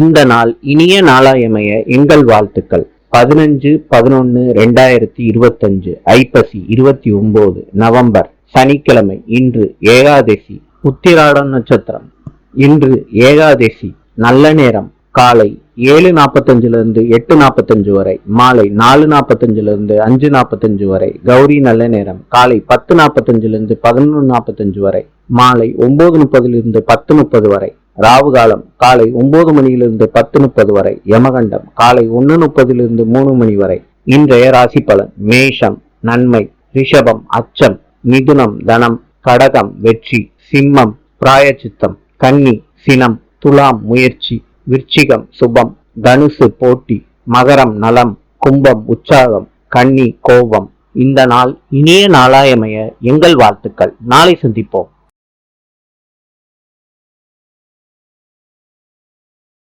இந்த நாள் இனிய நாளாயமைய எங்கள் வாழ்த்துக்கள். பதினஞ்சு பதினொன்னு ரெண்டாயிரத்தி இருபத்தஞ்சு ஐப்பசி இருபத்தி ஒன்பது நவம்பர் சனிக்கிழமை இன்று ஏகாதசி உத்திராடம் நட்சத்திரம். இன்று ஏகாதசி நல்ல நேரம். காலை ஏழு நாற்பத்தஞ்சுல இருந்து எட்டு நாற்பத்தஞ்சு வரை மாலை நாலு நாற்பத்தஞ்சுல இருந்து அஞ்சு நாற்பத்தஞ்சு வரை கௌரி நல்ல நேரம். காலை பத்து நாற்பத்தஞ்சுல இருந்து பதினொன்று நாற்பத்தஞ்சு வரை மாலை ஒன்பது முப்பதுல இருந்து பத்து முப்பது வரை. ராவு காலம் காலை ஒன்பது மணியிலிருந்து பத்து முப்பது வரை யமகண்டம் காலை ஒன்று முப்பதிலிருந்து மூணு மணி வரை இன்றைய ராசி பலன் மேஷம் நன்மை ரிஷபம் அச்சம் மிதுனம் தனம் கடகம் வெற்றி சிம்மம் பிராயச்சித்தம் கன்னி சினம் துலாம் முயற்சி விருச்சிகம் சுபம் தனுசு போட்டி மகரம் நலம் கும்பம் உற்சாகம் கன்னி கோபம். இந்த நாள் இனிய நாளாயமைய எங்கள் வாழ்த்துக்கள். நாளை சந்திப்போம்.